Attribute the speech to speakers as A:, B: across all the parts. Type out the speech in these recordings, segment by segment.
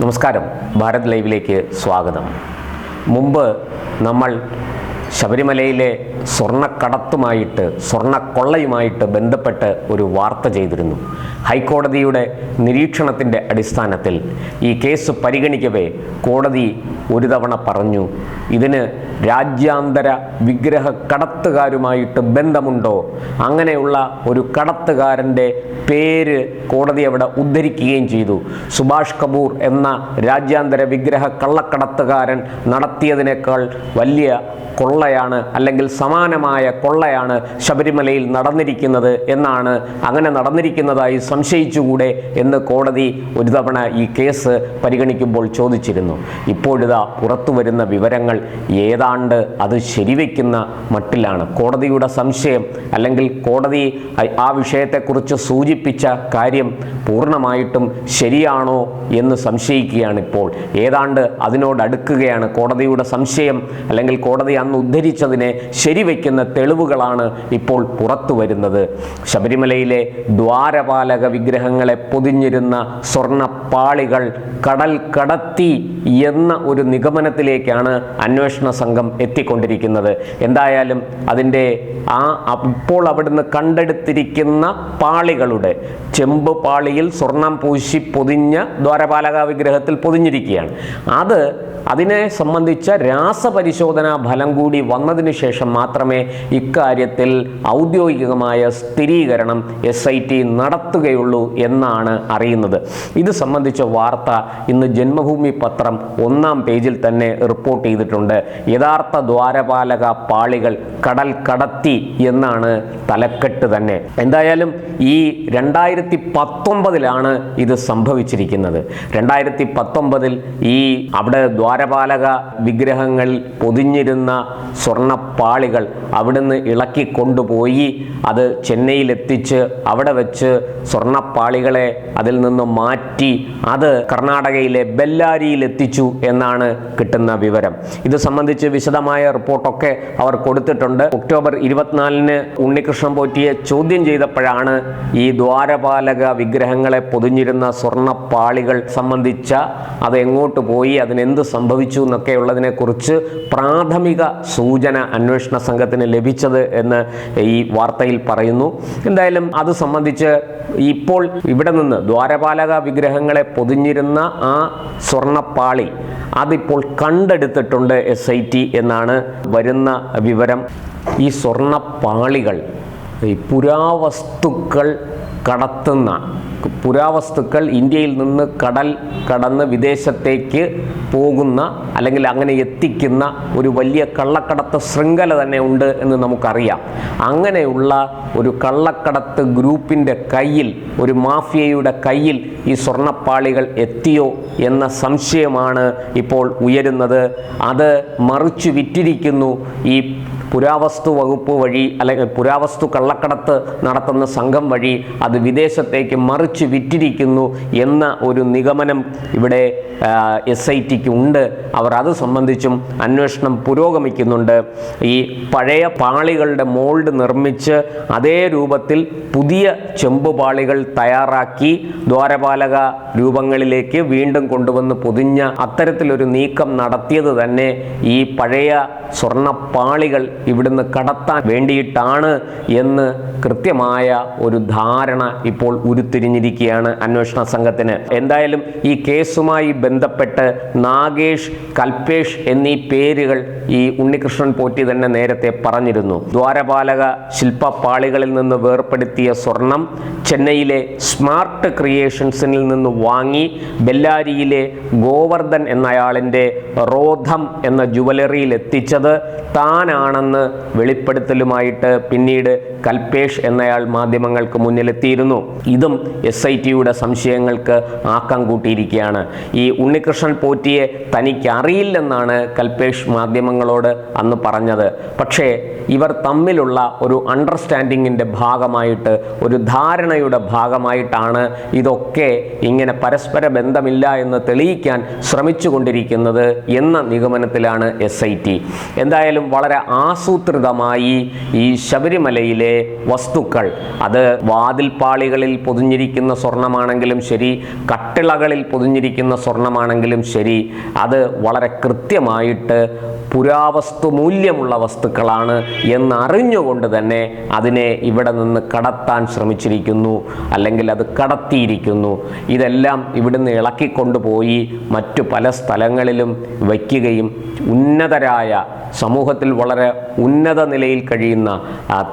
A: നമസ്കാരം. ഭാരത് ലൈവിലേക്ക് സ്വാഗതം. മുമ്പ് നമ്മൾ ശബരിമലയിലെ സ്വർണക്കടത്തുമായിട്ട് സ്വർണക്കൊള്ളയുമായിട്ട് ബന്ധപ്പെട്ട് ഒരു വാർത്ത ചെയ്തിരുന്നു. ഹൈക്കോടതിയുടെ നിരീക്ഷണത്തിന്റെ അടിസ്ഥാനത്തിൽ ഈ കേസ് പരിഗണിക്കവേ കോടതി ഒരു തവണ പറഞ്ഞു ഇതിന് രാജ്യാന്തര വിഗ്രഹ കടത്തുകാരുമായിട്ട് ബന്ധമുണ്ടോ? അങ്ങനെയുള്ള ഒരു കടത്തുകാരന്റെ പേര് കോടതി അവിടെ ഉദ്ധരിക്കുകയും ചെയ്തു. സുഭാഷ് കപൂർ എന്ന രാജ്യാന്തര വിഗ്രഹ കള്ളക്കടത്തുകാരൻ നടത്തിയതിനേക്കാൾ വലിയ കൊള്ളയാണ് അല്ലെങ്കിൽ സമാനമായ കൊള്ളയാണ് ശബരിമലയിൽ നടന്നിരിക്കുന്നത് എന്നാണ് അങ്ങനെ നടന്നിരിക്കുന്നതായി സംശയിച്ചുകൂടെ എന്ന് കോടതി ഒരു തവണ ഈ കേസ് പരിഗണിക്കുമ്പോൾ ചോദിച്ചിരുന്നു. ഇപ്പോഴിതാ പുറത്തു വരുന്ന വിവരങ്ങൾ ഏതാണ്ട് അത് ശരിവെക്കുന്ന മട്ടിലാണ്. കോടതിയുടെ സംശയം അല്ലെങ്കിൽ കോടതി ആ വിഷയത്തെക്കുറിച്ച് സൂചിപ്പിച്ച കാര്യം പൂർണമായിട്ടും ശരിയാണോ എന്ന് സംശയിക്കുകയാണ് ഇപ്പോൾ ഏതാണ്ട് അതിനോടടുക്കുകയാണ് കോടതിയുടെ സംശയം അല്ലെങ്കിൽ കോടതി അന്ന് ഉദ്ധരിച്ചതിനെ ശരിവെക്കുന്ന തെളിവുകളാണ് ഇപ്പോൾ പുറത്തു വരുന്നത്. ശബരിമലയിലെ ദ്വാരപാലക വിഗ്രഹങ്ങളെ പൊതിഞ്ഞിരുന്ന സ്വർണപ്പാളികൾ കടൽ കടത്തി എന്ന ഒരു നിഗമനത്തിലേക്കാണ് അന്വേഷണ സംഘം എത്തിക്കൊണ്ടിരിക്കുന്നത്. എന്തായാലും അതിന്റെ ആ അപ്പോൾ അവിടുന്ന് കണ്ടെടുത്തിരിക്കുന്ന പാളികളുടെ ചെമ്പ് പാളിയിൽ സ്വർണം പൂശി പൊതിഞ്ഞ ദ്വാരപാലക വിഗ്രഹത്തിൽ പൊതിഞ്ഞിരിക്കുകയാണ്. അത് അതിനെ സംബന്ധിച്ച രാസപരിശോധനാ ഫലം കൂടി വന്നതിന് ശേഷം മാത്രമേ ഇക്കാര്യത്തിൽ ഔദ്യോഗികമായ സ്ഥിരീകരണം എസ് ഐ ടി നടത്തുകയുള്ളൂ എന്നാണ് അറിയുന്നത്. ഇത് സംബന്ധിച്ച വാർത്ത ഇന്ന് ജന്മഭൂമി പത്രം ഒന്നാം പേജിൽ തന്നെ റിപ്പോർട്ട് ചെയ്തിട്ടുണ്ട്. യഥാർത്ഥ ദ്വാരപാലക പാളികൾ കടൽ കടത്തി എന്നാണ് തലക്കെട്ട് തന്നെ. എന്തായാലും ഈ രണ്ടായിരത്തി പത്തൊമ്പതിലാണ് ഇത് സംഭവിച്ചിരിക്കുന്നത്. രണ്ടായിരത്തി പത്തൊമ്പതിൽ ഈ അവിടെ ദ്വാരപാലക വിഗ്രഹങ്ങൾ പൊതിഞ്ഞിരുന്ന സ്വർണപ്പാളികൾ അവിടുന്ന് ഇളക്കി കൊണ്ടുപോയി. അത് ചെന്നൈയിലെത്തിച്ച് അവിടെ വെച്ച് സ്വർണപ്പാളികളെ അതിൽ നിന്ന് മാറ്റി. അത് കർണാടകയിലെ ബെല്ലാരിയിൽ എത്തിച്ചു എന്നാണ് കിട്ടുന്ന വിവരം. ഇത് സംബന്ധിച്ച് വിശദമായ റിപ്പോർട്ടൊക്കെ അവർ കൊടുത്തിട്ടുണ്ട്. ഒക്ടോബർ ഇരുപത്തിനാലിന് ഉണ്ണികൃഷ്ണൻ പോറ്റിയെ ചോദ്യം ചെയ്തപ്പോഴാണ് ഈ ദ്വാരപാലക വിഗ്രഹങ്ങളെ പൊതിഞ്ഞിരുന്ന സ്വർണപ്പാളികൾ സംബന്ധിച്ച അത് എങ്ങോട്ട് പോയി അതിനെന്ത് സംഭവിച്ചു എന്നൊക്കെ ഉള്ളതിനെക്കുറിച്ച് പ്രാഥമിക സൂചന അന്വേഷണ സംഘത്തിന് ലഭിച്ചത് എന്ന് ഈ വാർത്തയിൽ പറയുന്നു. എന്തായാലും അത് സംബന്ധിച്ച് ഇപ്പോൾ ഇവിടെ നിന്ന് ദ്വാരപാലക വിഗ്രഹങ്ങളെ പൊതിഞ്ഞിരുന്ന ആ സ്വർണപ്പാളി അതിപ്പോൾ കണ്ടെടുത്തിട്ടുണ്ട് എസ് ഐ ടി എന്നാണ് വരുന്ന വിവരം. ഈ സ്വർണപ്പാളികൾ ഈ പുരാവസ്തുക്കൾ കടത്തുന്ന പുരാവസ്തുക്കൾ ഇന്ത്യയിൽ നിന്ന് കടൽ കടന്ന് വിദേശത്തേക്ക് പോകുന്ന അല്ലെങ്കിൽ അങ്ങനെ എത്തിക്കുന്ന ഒരു വലിയ കള്ളക്കടത്ത് ശൃംഖല തന്നെ ഉണ്ട് എന്ന് നമുക്കറിയാം. അങ്ങനെയുള്ള ഒരു കള്ളക്കടത്ത് ഗ്രൂപ്പിന്റെ കയ്യിൽ ഒരു മാഫിയയുടെ കയ്യിൽ ഈ സ്വർണപ്പാളികൾ എത്തിയോ എന്ന സംശയമാണ് ഇപ്പോൾ ഉയരുന്നത്. അത് മറിച്ചു വിറ്റിരിക്കുന്നു ഈ പുരാവസ്തു വകുപ്പ് വഴി അല്ലെങ്കിൽ പുരാവസ്തു കള്ളക്കടത്ത് നടത്തുന്ന സംഘം വഴി അത് വിദേശത്തേക്ക് മറിച്ച് വിറ്റിരിക്കുന്നു എന്ന ഒരു നിഗമനം ഇവിടെ എസ് ഐ ടിക്ക് ഉണ്ട്. അവർ അത് സംബന്ധിച്ചും അന്വേഷണം പുരോഗമിക്കുന്നുണ്ട്. ഈ പഴയ പാളികളുടെ മോൾഡ് നിർമ്മിച്ച് അതേ രൂപത്തിൽ പുതിയ ചെമ്പ് പാളികൾ തയ്യാറാക്കി ദ്വാരപാലക രൂപങ്ങളിലേക്ക് വീണ്ടും കൊണ്ടുവന്ന് പൊതിഞ്ഞ അത്തരത്തിലൊരു നീക്കം നടത്തിയത് തന്നെ ഈ പഴയ സ്വർണപ്പാളികൾ ഇവിടുന്ന് കടത്താൻ വേണ്ടിയിട്ടാണ് എന്ന് കൃത്യമായ ഒരു ധാരണ ഇപ്പോൾ ഉരുത്തിരിഞ്ഞിരിക്കുകയാണ് അന്വേഷണ സംഘത്തിന്. എന്തായാലും ഈ കേസുമായി ബന്ധപ്പെട്ട് നാഗേഷ് കൽപേഷ് എന്നീ പേരുകൾ ഈ ഉണ്ണികൃഷ്ണൻ പോറ്റി തന്നെ നേരത്തെ പറഞ്ഞിരുന്നു. ദ്വാരപാലക ശില്പപ്പാളികളിൽ നിന്ന് വേർപ്പെടുത്തിയ സ്വർണം ചെന്നൈയിലെ സ്മാർട്ട് ക്രിയേഷൻസിൽ നിന്ന് വാങ്ങി ബെല്ലാരിയിലെ ഗോവർദ്ധൻ എന്നയാളിന്റെ റോധം എന്ന ജുവലറിയിൽ എത്തിച്ചത് താനാണെന്ന് വെളിപ്പെടുത്തലുമായിട്ട് പിന്നീട് കൽപേഷ് എന്നയാൾ മാധ്യമങ്ങൾക്ക് മുന്നിലെത്തിയിരുന്നു. ഇതും എസ് ഐ ടിയുടെ സംശയങ്ങൾക്ക് ആക്കം കൂട്ടിയിരിക്കുകയാണ്. ഈ ഉണ്ണികൃഷ്ണൻ പോറ്റിയെ തനിക്ക് അറിയില്ലെന്നാണ് കൽപേഷ് മാധ്യമങ്ങളോട് അന്ന് പറഞ്ഞത്. പക്ഷേ ഇവർ തമ്മിലുള്ള ഒരു അണ്ടർസ്റ്റാൻഡിങ്ങിന്റെ ഭാഗമായിട്ട് ഒരു ധാരണയുടെ ഭാഗമായിട്ടാണ് ഇതൊക്കെ ഇങ്ങനെ പരസ്പര ബന്ധമില്ല എന്ന് തെളിയിക്കാൻ ശ്രമിച്ചുകൊണ്ടിരിക്കുന്നത് എന്ന നിഗമനത്തിലാണ് എസ് ഐ ടി എന്തായാലും വളരെ ആസൂത്രിതമായി ഈ ശബരിമലയിലെ വസ്തുക്കൾ. അത് വാതിൽപ്പാളികളിൽ പൊതിഞ്ഞിരിക്കുന്ന സ്വർണമാണെങ്കിലും ശരി കട്ടിളകളിൽ പൊതിഞ്ഞിരിക്കുന്ന സ്വർണമാണെങ്കിലും ശരി. അത് വളരെ കൃത്യമായിട്ട് പുരാവസ്തു മൂല്യമുള്ള വസ്തുക്കളാണ് എന്നറിഞ്ഞുകൊണ്ട് തന്നെ അതിനെ ഇവിടെ നിന്ന് കടത്താൻ ശ്രമിച്ചിരിക്കുന്നു അല്ലെങ്കിൽ അത് കടത്തിയിരിക്കുന്നു. ഇതെല്ലാം ഇവിടുന്ന് ഇളക്കിക്കൊണ്ടുപോയി മറ്റു പല സ്ഥലങ്ങളിലും വയ്ക്കുകയും ഉന്നതരായ സമൂഹത്തിൽ വളരെ ഉന്നത നിലയിൽ കഴിയുന്ന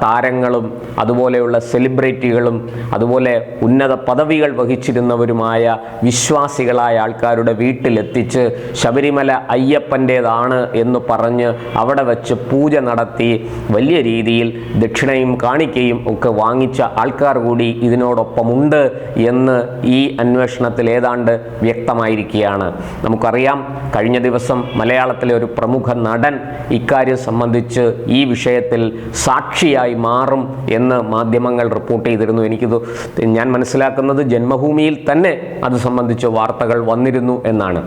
A: താരങ്ങളും അതുപോലെയുള്ള സെലിബ്രിറ്റികളും അതുപോലെ ഉന്നത പദവികൾ വഹിച്ചിരുന്നവരുമായ വിശ്വാസികളായ ആൾക്കാരുടെ വീട്ടിലെത്തിച്ച് ശബരിമല അയ്യപ്പന്റേതാണ് എന്ന് പറഞ്ഞ് അവിടെ വെച്ച് പൂജ നടത്തി വലിയ രീതിയിൽ ദക്ഷിണയും കാണിക്കയും ഒക്കെ വാങ്ങിച്ച ആൾക്കാർ കൂടി ഇതിനോടൊപ്പമുണ്ട് എന്ന് ഈ അന്വേഷണത്തിൽ ഏതാണ്ട് വ്യക്തമായിരിക്കുകയാണ്. നമുക്കറിയാം കഴിഞ്ഞ ദിവസം മലയാളത്തിലെ ഒരു പ്രമുഖ നടൻ ഇക്കാര്യം സംബന്ധിച്ച് ഈ വിഷയത്തിൽ സാക്ഷിയായി മാറും എന്ന് മാധ്യമങ്ങൾ റിപ്പോർട്ട് ചെയ്തിരുന്നു. എനിക്കിത് ഞാൻ മനസ്സിലാക്കുന്നത് ജന്മഭൂമിയിൽ തന്നെ അത് സംബന്ധിച്ച് വാർത്തകൾ വന്നിരുന്നു എന്നാണ്.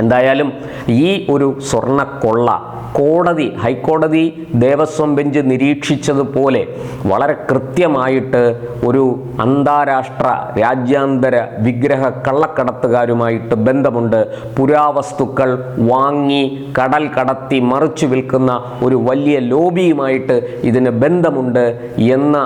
A: എന്തായാലും ഈ ഒരു സ്വർണക്കൊള്ള കോടതി ഹൈക്കോടതി ദേവസ്വം ബെഞ്ച് നിരീക്ഷിച്ചതുപോലെ വളരെ കൃത്യമായിട്ട് ഒരു അന്താരാഷ്ട്ര രാജ്യാന്തര വിഗ്രഹ കള്ളക്കടത്തുകാരുമായിട്ട് ബന്ധമുണ്ട്. പുരാവസ്തുക്കൾ വാങ്ങി കടൽ കടത്തി മറിച്ചു വിൽക്കുന്ന ഒരു വലിയ ലോബിയുമായിട്ട് ഇതിന് ബന്ധമുണ്ട് എന്ന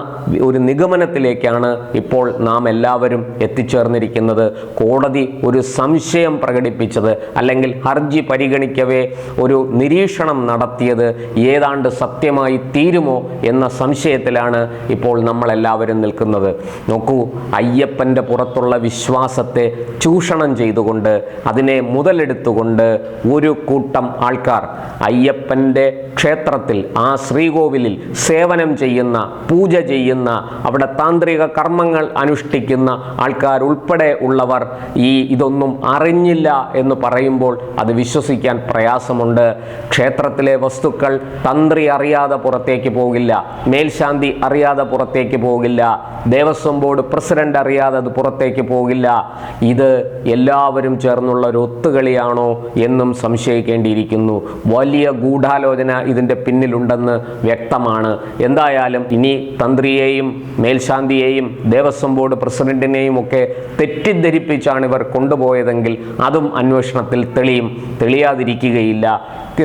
A: ഒരു നിഗമനത്തിലേക്കാണ് ഇപ്പോൾ നാം എല്ലാവരും എത്തിച്ചേർന്നിരിക്കുന്നത്. കോടതി ഒരു സംശയം പ്രകടിപ്പിച്ചത് അല്ലെങ്കിൽ ഹർജി പരിഗണിക്കവേ ഒരു നിരീക്ഷണം നടത്തിയത് ഏതാണ്ട് സത്യമായി തീരുമോ എന്ന സംശയത്തിലാണ് ഇപ്പോൾ നമ്മളെല്ലാവരും നിൽക്കുന്നത്. നോക്കൂ അയ്യപ്പന്റെ പുറത്തുള്ള വിശ്വാസത്തെ ചൂഷണം ചെയ്തുകൊണ്ട് അതിനെ മുതലെടുത്തുകൊണ്ട് ഒരു കൂട്ടം ആൾക്കാർ അയ്യപ്പന്റെ ക്ഷേത്രത്തിൽ ആ ശ്രീകോവിലിൽ സേവനം ചെയ്യുന്ന പൂജ ചെയ്യുന്ന അവിടെ താന്ത്രിക കർമ്മങ്ങൾ അനുഷ്ഠിക്കുന്ന ആൾക്കാർ ഉൾപ്പെടെ ഉള്ളവർ ഈ ഇതൊന്നും അറിഞ്ഞില്ല എന്ന് പറയുമ്പോൾ അത് വിശ്വസിക്കാൻ പ്രയാസമുണ്ട്. ക്ഷേത്രത്തിലെ വസ്തുക്കൾ തന്ത്രി അറിയാതെ പുറത്തേക്ക് പോകില്ല. മേൽശാന്തി അറിയാതെ പുറത്തേക്ക് പോകില്ല. ദേവസ്വം ബോർഡ് പ്രസിഡന്റ് അറിയാതെ അത് പുറത്തേക്ക് പോകില്ല. ഇത് എല്ലാവരും ചേർന്നുള്ള ഒരു ഒത്തുകളിയാണോ എന്നും സംശയിക്കേണ്ടിയിരിക്കുന്നു. വലിയ ഗൂഢാലോചന ഇതിന്റെ പിന്നിലുണ്ടെന്ന് വ്യക്തമാണ്. എന്തായാലും ഇനി തന്ത്രിയെയും മേൽശാന്തിയെയും ദേവസ്വം ബോർഡ് പ്രസിഡന്റിനെയും ഒക്കെ തെറ്റിദ്ധരിപ്പിച്ചാണ് ഇവർ കൊണ്ടുപോയതെങ്കിൽ അതും അന്വേഷണത്തിൽ തെളിയും. തെളിയാതിരിക്കുകയില്ല.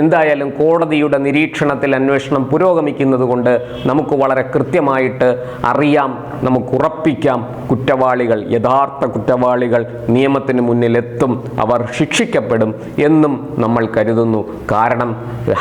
A: എന്തായാലും കോടതിയുടെ നിരീക്ഷണത്തിൽ അന്വേഷണം പുരോഗമിക്കുന്നത് കൊണ്ട് നമുക്ക് വളരെ കൃത്യമായിട്ട് അറിയാം നമുക്ക് ഉറപ്പിക്കാം. കുറ്റവാളികൾ യഥാർത്ഥ കുറ്റവാളികൾ നിയമത്തിന് മുന്നിലെത്തും അവർ ശിക്ഷിക്കപ്പെടും എന്നും നമ്മൾ കരുതുന്നു. കാരണം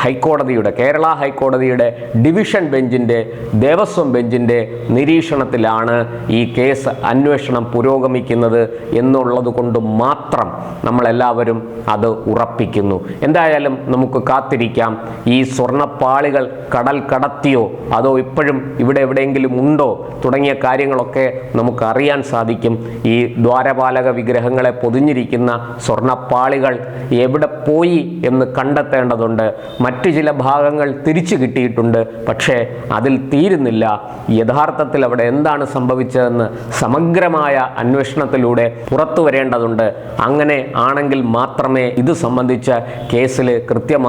A: ഹൈക്കോടതിയുടെ കേരള ഹൈക്കോടതിയുടെ ഡിവിഷൻ ബെഞ്ചിന്റെ ദേവസ്വം ബെഞ്ചിന്റെ നിരീക്ഷണത്തിലാണ് ഈ കേസ് അന്വേഷണം പുരോഗമിക്കുന്നത് എന്നുള്ളത് കൊണ്ട് മാത്രം നമ്മളെല്ലാവരും അത് ഉറപ്പിക്കുന്നു. എന്തായാലും നമുക്ക് കാത്തിരിക്കാം. ഈ സ്വർണപ്പാളികൾ കടൽ കടത്തിയോ അതോ ഇപ്പോഴും ഇവിടെ എവിടെയെങ്കിലും ഉണ്ടോ? തുടങ്ങിയ കാര്യങ്ങളൊക്കെ നമുക്ക് അറിയാൻ സാധിക്കും. ഈ ദ്വാരപാലക വിഗ്രഹങ്ങളെ പൊതിഞ്ഞിരിക്കുന്ന സ്വർണപ്പാളികൾ എവിടെ പോയി എന്ന് കണ്ടെത്തേണ്ടതുണ്ട്. മറ്റു ചില ഭാഗങ്ങൾ തിരിച്ചു കിട്ടിയിട്ടുണ്ട് പക്ഷേ അതിൽ തീരുന്നില്ല. യഥാർത്ഥത്തിൽ അവിടെ എന്താണ് സംഭവിച്ചതെന്ന് സമഗ്രമായ അന്വേഷണത്തിലൂടെ പുറത്തു വരേണ്ടതുണ്ട്. അങ്ങനെ ആണെങ്കിൽ മാത്രമേ ഇത് സംബന്ധിച്ച കേസിൽ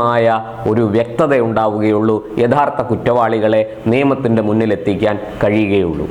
A: കൃത്യമായ ഒരു വ്യക്തത ഉണ്ടാവുകയുള്ളൂ യഥാർത്ഥ കുറ്റവാളികളെ നിയമത്തിന്റെ മുന്നിലെത്തിക്കാൻ കഴിയുകയുള്ളൂ.